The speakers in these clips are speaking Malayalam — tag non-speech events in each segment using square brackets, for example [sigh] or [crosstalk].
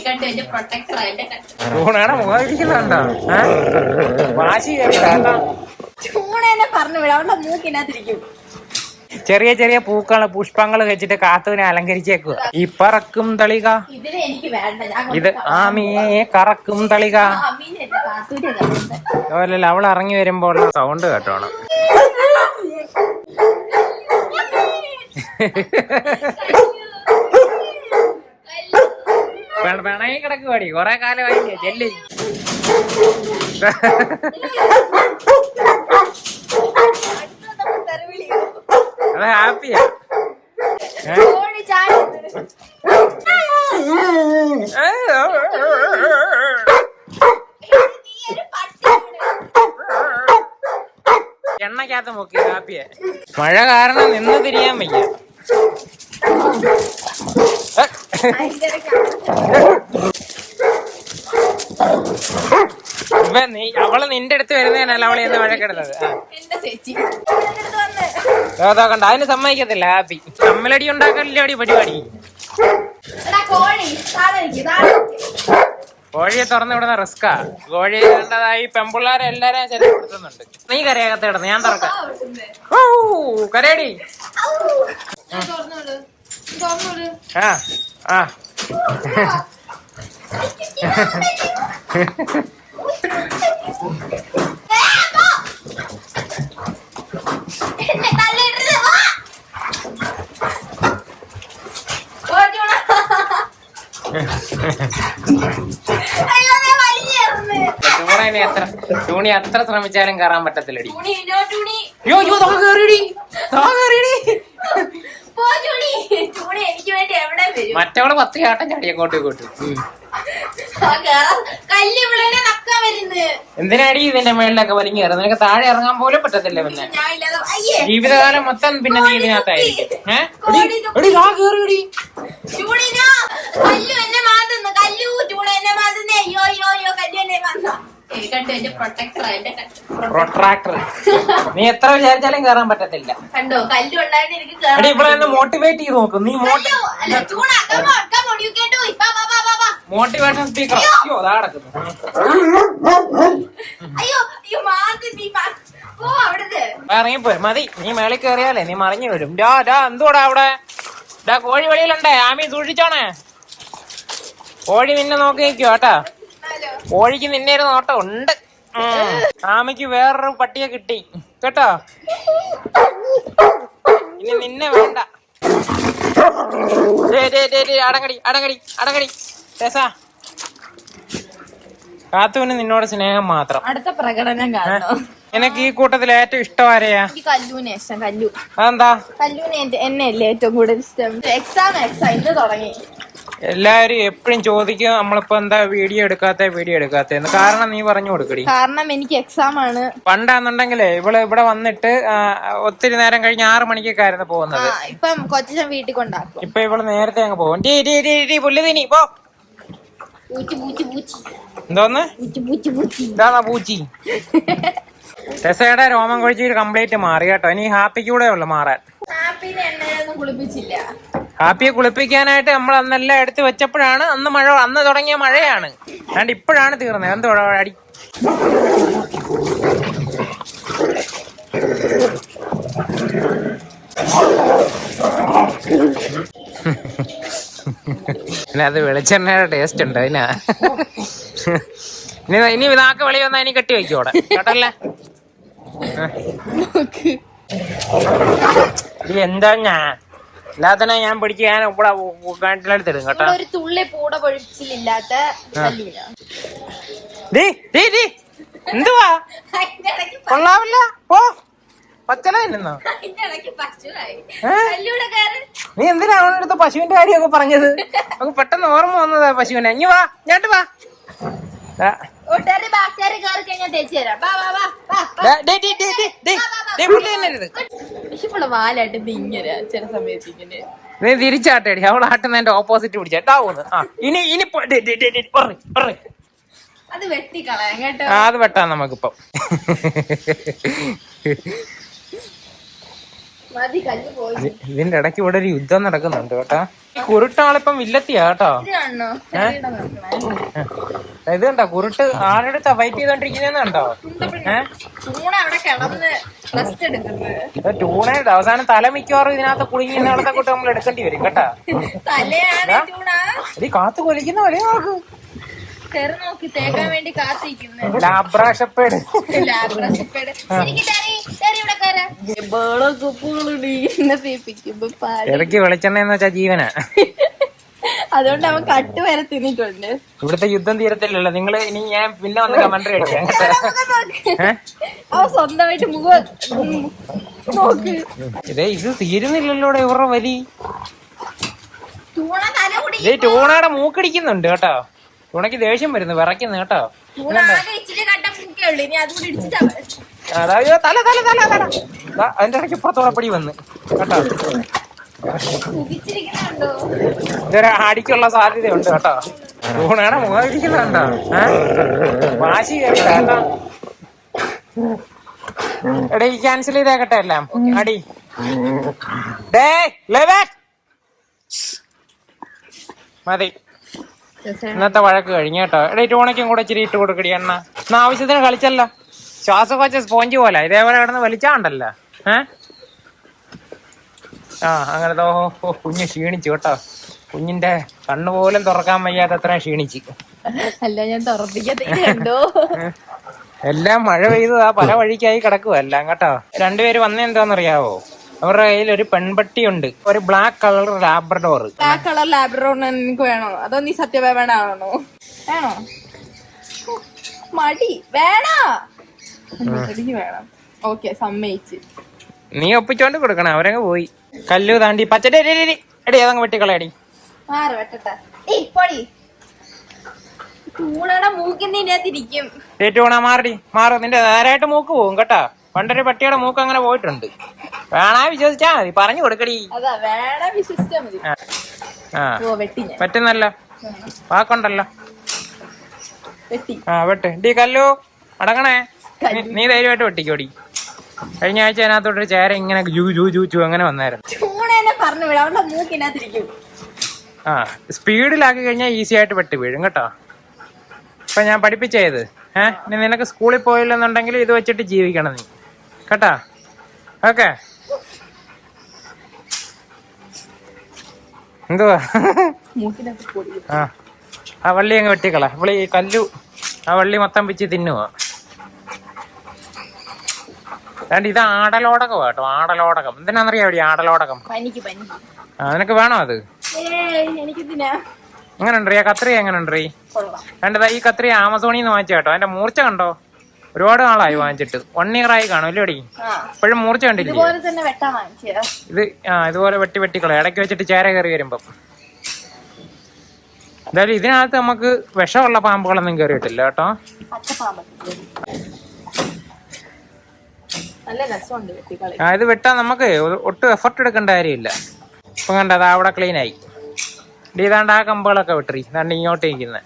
കണ്ടു എന്റെ പ്രൊട്ടക്ടർ എന്റെ ഊണയുടെ മുഖം ഇരിക്കുന്നുണ്ടോ ഏ? വാശി കേട്ടോ. ചൂണേനെ പറഞ്ഞു വിടാം അവളുടെ മൂക്കിനകത്തിരിക്കും ചെറിയ ചെറിയ പൂക്കൾ പുഷ്പങ്ങൾ വെച്ചിട്ട് കാത്തുവിനെ അലങ്കരിച്ചേക്കുക ഈ പറക്കും തളിക. ഇത് ആമിയെ കറക്കും തളിക. അമ്മീനെ കാത്തൂരെ കണ്ടത് അതുപോലെ അവൾ ഇറങ്ങി വരുമ്പോൾ സൗണ്ട് കേട്ടോണം. [laughs] പിണങ്ങി കിടക്ക് പാടി കൊറേ കാലമായില്ലേ ചെല്ലി. അത് ഹാപ്പിയാ. എണ്ണക്കകത്ത് മുക്കി ഹാപ്പിയെ. മഴ കാരണം നിന്ന് തിരിയാൻ വയ്യ. നീ അവൾ നിന്റെ അടുത്ത് വരുന്നതിനല്ല അവളെ എന്ന് വഴക്കിടുന്നത്. കണ്ട? അതിന് സമ്മതിക്കത്തില്ല. ഹാപ്പി. തമ്മിലടി ഉണ്ടാക്കലടി പരിപാടി. കോഴിയെ തുറന്നു വിടുന്ന റിസ്കാ കോഴിയെ കണ്ടതായി പെമ്പിള്ളാരെ എല്ലാരെയും ശല്യപ്പെടുത്തുന്നുണ്ട്. നീ കരയകത്ത് കിടന്ന് ഞാൻ തുറക്കാം. ഓ കരയടി. തുറന്നു. ആ ആ വേഗം. എന്നെ തള്ളിയിടരുത്, വാ. ഓടിയോടാ. അയ്യോ, ദേ വലിഞ്ഞേറുന്നു. ടൂണി എത്ര ടൂണി അത്ര ശ്രമിച്ചാലും കയറാൻ പറ്റത്തില്ലടി. അയ്യോ അയ്യോ താ കയറിടി താ. തുണി എനിക്ക് വേണ്ടി എവിടെ വരും? മറ്റവൾ പത്ത് ചാട്ടം ചാടിയങ്ങോട്ട് ഇങ്ങോട്ട്. കല്ല് നക്കാൻ വരുന്നത്. എന്തിനാടി ഇതിന്റെ മേളിലൊക്കെ വലിഞ്ഞു കയറുന്നത്? നിനക്ക് താഴെ ഇറങ്ങാൻ പോലും പറ്റത്തില്ല പിന്നെ. ഞാൻ ഇല്ലാതെ അയ്യേ. ജീവിതകാലം മൊത്തം പിന്നെ നീ ഇതിനകത്തായിരിക്കും. ഏഹ് എടി ചൂടിന കല്ലു എന്നെ കല്ലു ചൂട് എന്നെ അയ്യോ അയ്യോ അയ്യോ കല്ലു എന്നെ മാന്താ. കണ്ടു എന്റെ പ്രൊട്ടക്ടർ എന്റെ പ്രൊട്രാക്ടർ നീ എത്ര വിചാരിച്ചാലും കേറാൻ പറ്റത്തില്ല. കണ്ടോ? കല്ലു ഉണ്ടായിട്ട് എനിക്ക് എടി ഇവിടെ എന്നെ മോട്ടിവേറ്റ് ചെയ്ത് നോക്ക്. നീ മോട്ടിവേഷൻ സ്പീക്കർ അയ്യോ. അതാ കിടക്കുന്നു. അയ്യോ അയ്യോ മാത് നീ ഓ അവിടുത്തെ ഇറങ്ങിപ്പോയി മതി. നീ മേളിൽ കയറിയാലേ നീ മറിഞ്ഞു വരും. ഡാ ഡാ എന്തുവാടാ അവിടെ? ഡാ കോഴി വെളിയിലുണ്ടേ. ആമി സൂക്ഷിച്ചോണേ. കോഴി നിന്നെ നോക്കി നിൽക്കുവോ കേട്ടാ. കോഴിക്ക് നിന്നെ ഒരു നോട്ടം ഉണ്ട്. ആമയ്ക്ക് വേറൊരു പട്ടിയെ കിട്ടി. കേട്ടോ? ഇനി നിന്നെ വേണ്ട. അടങ്ങടി അടങ്ങടി അടങ്ങടി. രസാ. കാത്തുവിന് നിന്നോട് സ്നേഹം മാത്രം. അടുത്ത പ്രകടനം കാണണം. നിനക്ക് ഈ കൂട്ടത്തിൽ ഏറ്റവും ഇഷ്ടം ആരെയാ? കല്ലൂനെ ഇഷ്ടം കല്ലു. അതെന്താ? കല്ലൂനെ എന്നെ അല്ലേ ഏറ്റവും കൂടുതൽ ഇഷ്ടം. എക്സാം എക്സാം ഇന്ന് തുടങ്ങി. എല്ലാരും എപ്പോഴും ചോദിക്കും നമ്മളിപ്പോ എന്താ വീഡിയോ എടുക്കാത്ത വീഡിയോ എടുക്കാത്തന്ന് കാരണം നീ പറഞ്ഞു കൊടുക്കടി. കാരണം എനിക്ക് എക്സാം ആണ്. പണ്ടാന്നുണ്ടെങ്കിലേ ഇവൾ ഇവിടെ വന്നിട്ട് ഒത്തിരി നേരം കഴിഞ്ഞ് ആറു മണിക്കൊക്കെ ആയിരുന്നു പോകുന്നത് ഇപ്പം കൊച്ചൻ വീട്ടിൽ കൊണ്ടാക്കും. ഇപ്പൊ ഇവൾ നേരത്തെ അങ്ങ് പോകും. ടീ ടീ ടീ ടീ പുല്ലുതിനി പോ. പൂച്ചി എന്തോന്ന്? ടെസയുടെ രോമം കൊഴിച്ചിട്ട് കംപ്ലീറ്റ് മാറി കേട്ടോ. ഇനി ഹാപ്പിക്കൂടെ ഉള്ളു മാറാൻ. ഹാപ്പിനെ കുളിപ്പിച്ചില്ല. ഹാപ്പിയെ കുളിപ്പിക്കാനായിട്ട് നമ്മൾ അന്നെല്ലാം എടുത്ത് വെച്ചപ്പോഴാണ് അന്ന് മഴ അന്ന് തുടങ്ങിയ മഴയാണ്. അല്ലാണ്ട് ഇപ്പോഴാണ് തീർന്നത്. എന്തോ അടി. പിന്നെ അത് വെളിച്ചെണ്ണയുടെ ടേസ്റ്റ് ഉണ്ട് അതിനാ. ഇനി ഇനി ഇതാക്ക വെളി വന്നാ ഇനി കെട്ടി വെക്കും അവിടെ. കേട്ടല്ലേ? ഇത് എന്താ ഞാൻ എല്ലാത്തിനെ ഞാൻ പിടിച്ച് ഞാൻ ഇവിടെ കിണറ്റിലെടുത്തിടും കേട്ടോ. ഒരു തുള്ളി പൂട പൊഴിച്ചിലില്ലാത്ത എന്തുവാ? കൊള്ളാവില്ല. പോ. നീ എന്തിനാ അവളുടെ അടുത്ത് പശുവിന്റെ കാര്യമൊക്കെ പറഞ്ഞത്? നമുക്ക് പെട്ടെന്ന് ഓർമ്മ വന്നതാ പശുവിനെ. അഞ്ഞു വാ ഞാട്ട് വാ. കയറി കഴിഞ്ഞാൽ തേച്ച് തരാം. ഇവിടെ വാലായിട്ട് ഇത് ഇങ്ങനെ ചില സമയത്ത് ഇങ്ങനെ. നീ തിരിച്ചാട്ടേടി. അവൾ ആട്ടുന്നതിന്റെ ഓപ്പോസിറ്റ് പിടിച്ചാട്ടാവുന്നു ആ ഇനി ഇനി പോ- ഡേ, ഡേ, ഡേ, ഡേ, പറയ്, പറയ്. അത് വെട്ടിക്കളയാം കേട്ടോ. ആ അത് വെട്ടാം നമുക്കിപ്പം. മതി കല്ല് പോയി. ഇത് ഇതിന്റെ ഇടയ്ക്ക് ഇവിടെ ഒരു യുദ്ധം നടക്കുന്നുണ്ട് കേട്ടാ. ഈ കുരുട്ടാളിപ്പം വില്ലത്തിയാ കേട്ടോ. ഇത് കാണണോ ചെറിയുടെ നോക്കണേ ഇത് കണ്ടോ? കുരുട്ട് ആരെടുത്താ ഫൈറ്റ് ചെയ്തോണ്ടിരിക്കുന്നോ കണ്ടോ? ഏഹ് ചൂണ അവിടെ കിടന്ന് ടൂണയുടെ അവസാനം തല മിക്കവാറും ഇതിനകത്ത് കുടുങ്ങി നാളത്തെ കൂട്ട് നമ്മൾ എടുക്കേണ്ടി വരും കേട്ടാ? ഈ ഇത്. കാത്തു കൊലിക്കുന്ന പോലെ നോക്ക് തെറി നോക്കി തേക്കാൻ വേണ്ടി കാത്തിരിക്കുന്നു ലാബ്രാഷപ്പേട്. എനിക്ക്. ഇടയ്ക്ക് വെളിച്ചെണ്ണ എന്ന് വെച്ചാ ജീവനാ. അതുകൊണ്ട് അവൻ കട്ട് വരെ തിന്നിട്ടുണ്ട് ഇവിടുത്തെ യുദ്ധം തീരത്തില്ലല്ലോ. നിങ്ങൾ ഇനി ഞാൻ പിന്നെ വന്ന് കമന്ററി അടിക്കാം. അവ അവൻ സ്വന്തമായിട്ട് മുഖ നോക്ക്. ഇതേ ഇത് തീരുന്നില്ലല്ലോ ഇവരുടെ വലി. ചൂണ തല കുടി ഇതേ ടൂണയുടെ മൂക്കടിക്കുന്നുണ്ട് കേട്ടോ. ടൂണയ്ക്ക് ദേഷ്യം വരുന്നു വിറയ്ക്കുന്നു കേട്ടോ. ചൂണ ആകെ ഇച്ചിരി കട്ട ഉള്ളൂ. ഇനി അതുകൂടി ഇടിച്ചിട്ടാ അതായത് തല തല തല തല. ദാ, അതിന്റെ ഇടയ്ക്ക് ഇപ്പുറത്തോടെ പടി വന്ന്. കേട്ടോ. ഇതൊരു അടിക്കുള്ള സാധ്യതയുണ്ട് കേട്ടോ. ഊണാണ് മുഖം ഇരിക്കുന്നുണ്ടോ വാശി എടാ ഈ ക്യാൻസൽ ചെയ്തേക്കട്ടെ എല്ലാം. അടി. മതി. ഇന്നത്തെ വഴക്ക് കഴിഞ്ഞ കേട്ടോ. എടേ ടൂണയ്ക്കും കൂടെ ഇച്ചിരി ഇട്ട് കൊടുക്കടി എണ്ണ എന്നാ ആവശ്യത്തിന് കളിച്ചല്ലോ. ശ്വാസകോശ സ്പോഞ്ച് പോലെ. ഇതേപോലെ കിടന്ന് വലിച്ചാണ്ടല്ലോ. ഏ? ആ അങ്ങനെ ഓ കുഞ്ഞ് ക്ഷീണിച്ചു കേട്ടോ. കുഞ്ഞിന്റെ കണ്ണു പോലും തുറക്കാൻ വയ്യാത്ത അത്രയും ക്ഷീണിച്ചു. അല്ല ഞാൻ തുറപ്പിക്കോ എല്ലാം മഴ പെയ്തതാ ആ പല വഴിക്കായി കിടക്കുക എല്ലാം കേട്ടോ. രണ്ടുപേര് വന്ന എന്താണെന്നറിയാവോ അവരുടെ കയ്യിൽ ഒരു പെൺപട്ടി ഉണ്ട് ഒരു black colour labrador black colour labrador എനിക്ക് വേണോ? അതോ നീ സത്യവേണോ വേണോ? മടി. വേണോ? വേണം. ഓക്കെ സമ്മയിച്ച് നീ ഒപ്പിച്ചോണ്ട് കൊടുക്കണം അവരങ്ങ് പോയി. കല്ലു താണ്ടി പച്ചടി എടി അതങ്ങ് വെട്ടിക്കളയടി. മാറി വെട്ടട്ടെ. ഏയ് പൊടി. ചൂണയുടെ മൂക്കിന്റെ ഇതിനകത്തിരിക്കും. ഏറ്റവും മാറടി. മാറും നിന്റെ നേരായിട്ട് മൂക്ക് പോകും കേട്ടാ. പണ്ടൊരു പട്ടിയുടെ മൂക്ക് അങ്ങനെ പോയിട്ടുണ്ട്. വേണാ വിശ്വസിച്ചാ മതി പറഞ്ഞു കൊടുക്കടി. അതാ വേണം വിശ്വസിച്ചാ മതി. ആ. പറ്റുന്നല്ലോ. വാക്കുണ്ടല്ലോ. ആ വെട്ട്. ഡി കല്ലു അടങ്ങണേ. നീ ധൈര്യമായിട്ട് വെട്ടിക്കോടി. കഴിഞ്ഞ ആഴ്ച അതിനകത്തോട്ട് ചേര ഇങ്ങനെ ജൂ ജൂ ജൂ ജൂ അങ്ങനെ വന്നായിരുന്നു. പറഞ്ഞു വിടാം അവളുടെ മൂക്കിനകത്തിരിക്കും ആ സ്പീഡിലാക്കി കഴിഞ്ഞാൽ ഈസി ആയിട്ട് വെട്ടി വീഴും കേട്ടോ. ഇപ്പൊ ഞാൻ പഠിപ്പിച്ചത് ഏഹ് ഇനി നിനക്ക് സ്കൂളിൽ പോയില്ലെന്നുണ്ടെങ്കിൽ ഇത് വെച്ചിട്ട് ജീവിക്കണം നീ. കേട്ടാ? ഓക്കെ. എന്തുവാ? ആ ആ വള്ളി അങ്ങ് വെട്ടിക്കള. വള്ളി കല്ലു ആ വള്ളി മൊത്തം പിച്ച് തിന്നുവാ. ഏതാണ്ട് ഇത് ആടലോടകം കേട്ടോ ആടലോടകം. എന്തിനാണെന്നറിയാം എവിടെ ആടലോടകം? അതിനൊക്കെ പനിക്ക്. ആ നിനക്ക് വേണോ അത്? എങ്ങനെ ഉണ്ടറിയാ കത്രി എങ്ങനെ ഉണ്ടറി വേണ്ടതാ ഈ കത്രി ആമസോണിൽ നിന്ന് വാങ്ങിച്ച കേട്ടോ. അതിന്റെ മൂർച്ച കണ്ടോ? ഒരുപാട് നാളായി വാങ്ങിച്ചിട്ട്. വൺ ഇയർ ആയി കാണും അല്ലേ ഇപ്പോഴും മൂർച്ച കണ്ടില്ലേ? ഇത് ആ ഇതുപോലെ വെട്ടി വെട്ടിക്കളോ ഇടയ്ക്ക് വെച്ചിട്ട് ചേര കയറി വരുമ്പം. എന്തായാലും ഇതിനകത്ത് നമുക്ക് വിഷമുള്ള പാമ്പുകളൊന്നും കയറിയിട്ടില്ല കേട്ടോ. നല്ല രസമുണ്ട് വെട്ടിക്കളി. ആ ഇത് വെട്ടാൻ നമുക്ക് ഒട്ടും എഫർട്ട് എടുക്കേണ്ട കാര്യമില്ല. ഇപ്പം കണ്ട അത് അവിടെ ക്ലീൻ ആയി. ഇതാണ്ട് ആ കമ്പുകളൊക്കെ വിട്ടറി ഇതാണ്ട് ഇങ്ങോട്ട് ഇരിക്കുന്നത്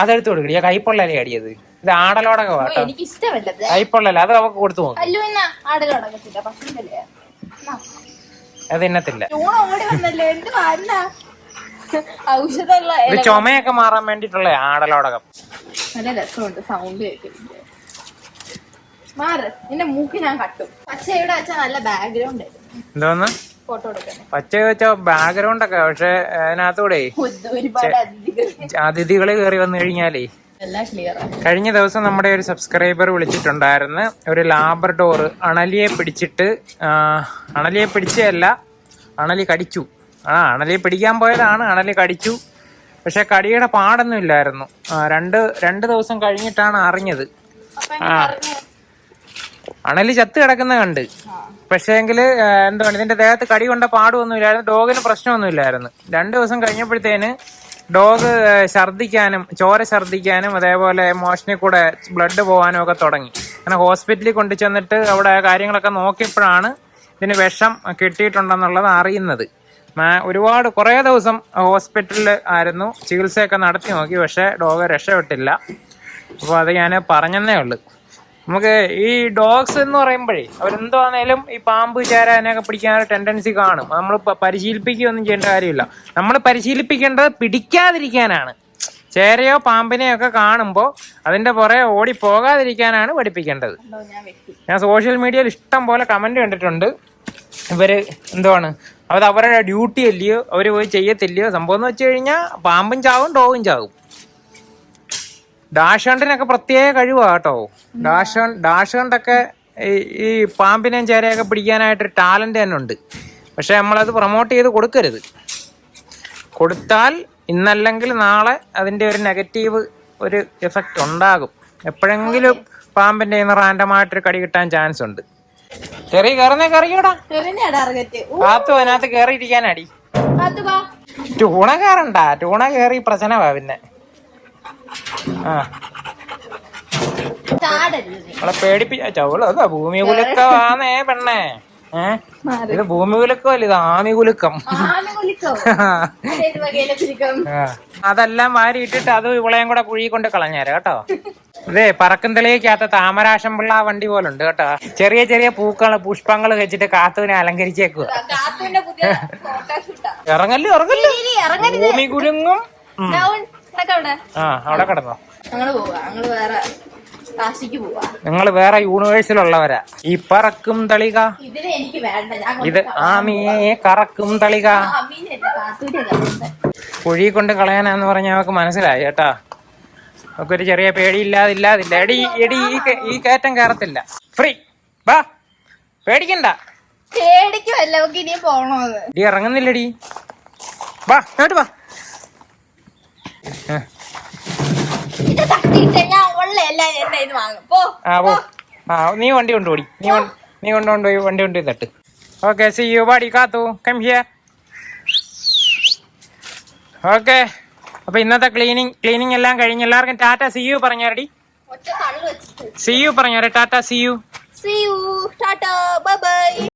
അതെടുത്ത് കൊടുക്കടി ആ കൈപ്പൊള്ളല്ലേ അടിയത്. ഇത് ആടലോടൊക്കെ വേട്ടോ. എനിക്ക് ഇഷ്ടമല്ലത് കൈപ്പൊള്ളല്ല അത് നമുക്ക് കൊടുത്തു പോകും അല്ലു എന്നാ ആട് കടക്കത്തില്ല പക്ഷേ അത് ഇന്നത്തില്ല ചൂണ ഓടി വന്നല്ലോ? എന്ത് വരുന്ന ഔഷധമുള്ള ഇത് ഇല ചുമയൊക്കെ മാറാൻ വേണ്ടിട്ടുള്ള ആടലോടകം. നല്ല രസമുണ്ട് സൗണ്ട് കേൾക്കുന്നുണ്ട് മാറ്. നിന്റെ മൂക്ക് ഞാൻ കട്ടും. പക്ഷെ ഇവിടെ വെച്ചാൽ നല്ല ബാക്ക്ഗ്രൗണ്ട് ആയിരുന്നു എന്തോന്ന്? ഫോട്ടോ എടുക്കാൻ പച്ച വെച്ച ബാക്ക്ഗ്രൗണ്ട് ഒക്കെ പക്ഷെ അതിനകത്തൂടെ ഒരുപാട് അതിഥികൾ അതിഥികൾ കയറി വന്നു കഴിഞ്ഞാലേ. എല്ലാം ക്ലിയർ ആണ്. കഴിഞ്ഞ ദിവസം നമ്മുടെ ഒരു സബ്സ്ക്രൈബർ വിളിച്ചിട്ടുണ്ടായിരുന്നു. ഒരു ലാബർഡോർ അണലിയെ പിടിച്ചിട്ട് ആ, അണലിയെ പിടിച്ചതല്ല അണലി കടിച്ചു. ആ അണലിയെ പിടിക്കാൻ പോയതാണ് അണലി കടിച്ചു. പക്ഷെ കടിയുടെ പാടൊന്നും ഇല്ലായിരുന്നു. ആ, രണ്ട് രണ്ട് ദിവസം കഴിഞ്ഞിട്ടാണ് അറിഞ്ഞത്. അപ്പൊ ആ. അണലി ചത്ത് കിടക്കുന്ന കണ്ട്. പക്ഷേങ്കിൽ എന്താണ് ഇതിന്റെ ദേഹത്ത് കടി കൊണ്ട പാടുമൊന്നുമില്ലായിരുന്നു ഡോഗിന് പ്രശ്നമൊന്നും ഇല്ലായിരുന്നു രണ്ട് ദിവസം കഴിഞ്ഞപ്പോഴത്തേന് ഡോഗ് ഛർദ്ദിക്കാനും ചോര ഛർദ്ദിക്കാനും അതേപോലെ മോഷനിൽ കൂടെ ബ്ലഡ് പോകാനും ഒക്കെ തുടങ്ങി. അങ്ങനെ ഹോസ്പിറ്റലിൽ കൊണ്ടു ചെന്നിട്ട് അവിടെ കാര്യങ്ങളൊക്കെ നോക്കിയപ്പോഴാണ് ഇതിന് വിഷം കിട്ടിയിട്ടുണ്ടെന്നുള്ളത് അറിയുന്നത്. ഒരുപാട് കുറേ ദിവസം ഹോസ്പിറ്റലിൽ ആയിരുന്നു. ചികിത്സയൊക്കെ നടത്തി നോക്കി പക്ഷേ ഡോഗ് രക്ഷപ്പെട്ടില്ല. അപ്പോൾ അത് ഞാൻ പറഞ്ഞെന്നേ ഉള്ളൂ. നമുക്ക് ഈ ഡോഗ്സ് എന്ന് പറയുമ്പോഴേ അവരെന്താണേലും ഈ പാമ്പ് ചേരാനൊക്കെ പിടിക്കാനൊരു ടെൻഡൻസി കാണും. നമ്മൾ പരിശീലിപ്പിക്കുകയൊന്നും ചെയ്യേണ്ട കാര്യമില്ല. നമ്മൾ പരിശീലിപ്പിക്കേണ്ടത് പിടിക്കാതിരിക്കാനാണ്. ചേരയോ പാമ്പിനെയോ ഒക്കെ കാണുമ്പോൾ അതിന്റെ പുറകെ ഓടി പോകാതിരിക്കാനാണ് പഠിപ്പിക്കേണ്ടത്. ഞാൻ സോഷ്യൽ മീഡിയയിൽ ഇഷ്ടം പോലെ കമന്റ് കണ്ടിട്ടുണ്ട്. ഇവർ എന്തുവാണ്? അത് അവരുടെ ഡ്യൂട്ടി അല്ലയോ അവർ പോയി ചെയ്യത്തില്ലയോ സംഭവം എന്ന് വെച്ച് കഴിഞ്ഞാൽ പാമ്പും ചാവും ഡോഗും ചാവും. ഡാഷ് ഹണ്ടിനൊക്കെ പ്രത്യേക കഴിവാ കേട്ടോ. ഡാഷ് ഡാഷണ്ടൊക്കെ ഈ പാമ്പിനെയും ചേരയൊക്കെ പിടിക്കാനായിട്ട് ടാലന്റ് തന്നെ ഉണ്ട്. പക്ഷെ നമ്മളത് പ്രൊമോട്ട് ചെയ്ത് കൊടുക്കരുത്. കൊടുത്താൽ ഇന്നല്ലെങ്കിൽ നാളെ അതിന്റെ ഒരു നെഗറ്റീവ് ഒരു എഫക്റ്റ് ഉണ്ടാകും. എപ്പോഴെങ്കിലും പാമ്പിന്റെ നിന്ന് റാൻഡമായിട്ടൊരു കടി കിട്ടാൻ ചാൻസ് ഉണ്ട്. ചെറിയ കയറുന്നേ കറിയോടാ. കാത്തു അതിനകത്ത് കയറിയിരിക്കാനടി ടൂണ കയറണ്ട ടൂണ കയറി പ്രശ്നമാ പിന്നെ. ആ. നമ്മളെ പേടിപ്പിച്ച ചവൾ അതാ ഭൂമി കുലുക്കമാന്നേ പെണ്ണേ. ഏഹ് ഇത് ഭൂമി കുലുക്കമല്ല ഇത് ആമി കുലുക്കം? അതെല്ലാം വാരി ഇട്ടിട്ട് അത് ഇവളെയും കൂടെ കുഴി കൊണ്ട് കളഞ്ഞേരാ കേട്ടോ. ഇതേ പറക്കും തെളിയിക്കാത്ത താമരാശം പിള്ള വണ്ടി പോലുണ്ട് കേട്ടോ. ചെറിയ ചെറിയ പൂക്കൾ പുഷ്പങ്ങൾ വെച്ചിട്ട് കാത്തുവിനെ അലങ്കരിച്ചേക്കുക ഇറങ്ങല്ലോ ഇറങ്ങല്ലോ. ഭൂമി കുലുങ്ങും ആ അവിടെ കിടന്നോ. ഞങ്ങൾ പോവാ. ഞങ്ങൾ വേറെ കാശിക്ക് പോവാ. നിങ്ങൾ വേറെ യൂണിവേഴ്സിലുള്ളവരാ. ഈ പറക്കും തളിക. ഇതിനെ എനിക്ക് വേണ്ട. ഞാൻ ഇത് ആമിയെ കറക്കും തളിക. അമ്മീനെ കാത്തൂരെ കണ്ടത് കുഴി കൊണ്ട് കളയാനാന്ന് പറഞ്ഞ അവക്ക് മനസ്സിലായി കേട്ടാ. അവക്കൊരു ചെറിയ പേടിയില്ലാതില്ലാതില്ല. എടി എടി ഈ കേ- ഈ കയറ്റം കയറത്തില്ല. ഫ്രീ. വാ പേടിക്കണ്ട. പേടിക്കുമല്ല നമുക്ക് പോണോന്ന്. എടി ഇറങ്ങുന്നില്ലടി. വാ ഇങ്ങോട്ട് വാ ആ നീ വണ്ടി കൊണ്ടുപോടി. നീ നീ കൊണ്ടുപോയി വണ്ടി കൊണ്ടുപോയി തട്ട്. ഓക്കെ സി യു പാടി കാത്തു. കം ഹിയർ ഓക്കെ അപ്പൊ ഇന്നത്തെ ക്ലീനിങ് ക്ലീനിങ് എല്ലാം കഴിഞ്ഞ് എല്ലാവർക്കും ടാറ്റ സി യു പറഞ്ഞാരടി. See you പറഞ്ഞാരെ tata see you see you tata. Bye bye.